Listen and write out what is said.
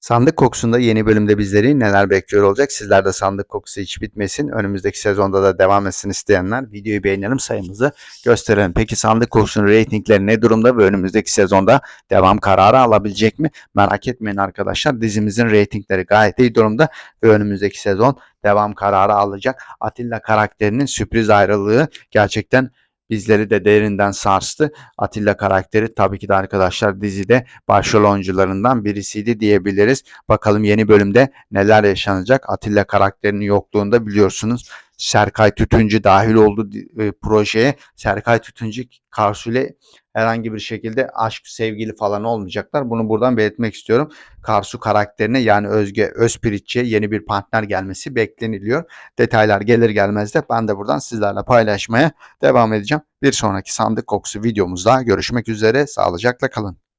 Sandık kokusunda yeni bölümde bizleri neler bekliyor olacak? Sizler de sandık kokusu hiç bitmesin. Önümüzdeki sezonda da devam etsin isteyenler videoyu beğenelim sayımızı gösterelim. Peki sandık kokusunun reytingleri ne durumda ve önümüzdeki sezonda devam kararı alabilecek mi? Merak etmeyin arkadaşlar. Dizimizin reytingleri gayet iyi durumda ve önümüzdeki sezon devam kararı alacak. Atilla karakterinin sürpriz ayrılığı gerçekten bizleri de derinden sarstı. Atilla karakteri tabii ki de arkadaşlar dizide başrol oyuncularından birisiydi diyebiliriz. Bakalım yeni bölümde neler yaşanacak. Atilla karakterinin yokluğunda biliyorsunuz Serkay Tütüncü dahil oldu e, projeye. Serkay Tütüncü Karsu herhangi bir şekilde aşk, sevgili falan olmayacaklar. Bunu buradan belirtmek istiyorum. Karsu karakterine yani Özge Özpiritçi'ye yeni bir partner gelmesi bekleniliyor. Detaylar gelir gelmez de ben de buradan sizlerle paylaşmaya devam edeceğim. Bir sonraki sandık kokusu videomuzda görüşmek üzere. Sağlıcakla kalın.